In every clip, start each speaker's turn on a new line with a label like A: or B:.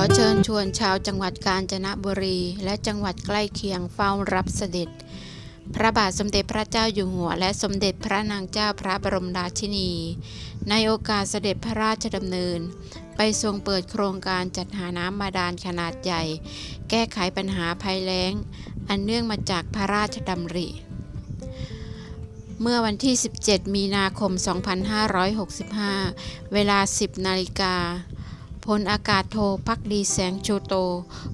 A: อเชิญชวนชาวจังหวัดกาญจนบุรี และจังหวัดใกล้เคียงเฝ้ารับเสด็จ พระบาทสมเด็จพระเจ้าอยู่หัว และสมเด็จพระนางเจ้าพระบรมราชินี ในโอกาสเสด็จพระราชดำเนิน ไปทรงเปิดโครงการจัดหาน้ำบาดาลขนาดใหญ่ แก้ไขปัญหาภัยแล้ง อันเนื่องมาจากพระราชดำริ เมื่อวันที่ 17 มีนาคม 2565 เวลา 10 นาฬิกา พลอากาศโทพักดีแสงชูโต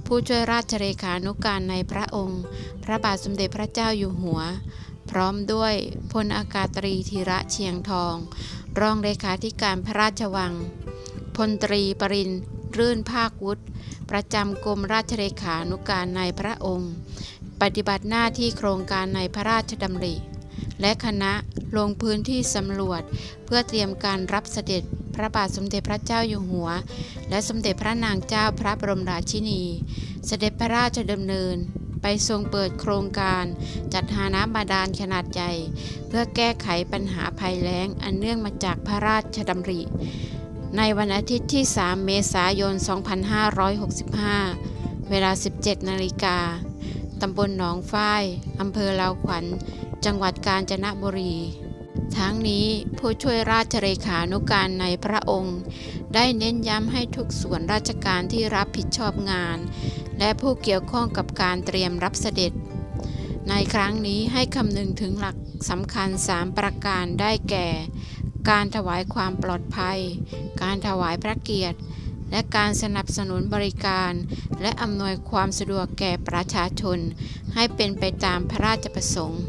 A: ผู้ช่วยราชเลขานุการในพระองค์ พระบาทสมเด็จพระเจ้าอยู่หัว พร้อมด้วยพลอากาศตรีธีระเชียงทอง รองเลขาธิการพระราชวัง พลตรีปรินร์รื่นภาควุฒิประจำกรมราชเลขานุการในพระองค์ ปฏิบัติหน้าที่โครงการในพระราชดำริ และคณะลงพื้นที่สำรวจเพื่อเตรียมการรับเสด็จ พระบาทสมเด็จพระเจ้าอยู่หัว และสมเด็จพระนางเจ้าพระบรมราชินี เสด็จพระราชดำเนินไปทรงเปิดโครงการจัดหาน้ำบาดาลขนาดใหญ่ เพื่อแก้ไขปัญหาภัยแล้งอันเนื่องมาจากพระราชดำริ ในวันอาทิตย์ที่ 3 เมษายน 2565 เวลา 17 นาฬิกาตำบลหนองฝ้ายอำเภอลาวขวัญ จังหวัดกาญจนบุรี ทั้งนี้ผู้ช่วยราชเลขานุการในพระองค์ ได้เน้นย้ำให้ทุกส่วนราชการที่รับผิดชอบงาน และผู้เกี่ยวข้องกับการเตรียมรับเสด็จ ในครั้งนี้ให้คำนึงถึงหลักสำคัญ 3 ประการได้แก่ การถวายความปลอดภัย การถวายพระเกียรติ และการสนับสนุนบริการ และอำนวยความสะดวกแก่ประชาชน ให้เป็นไปตามพระราชประสงค์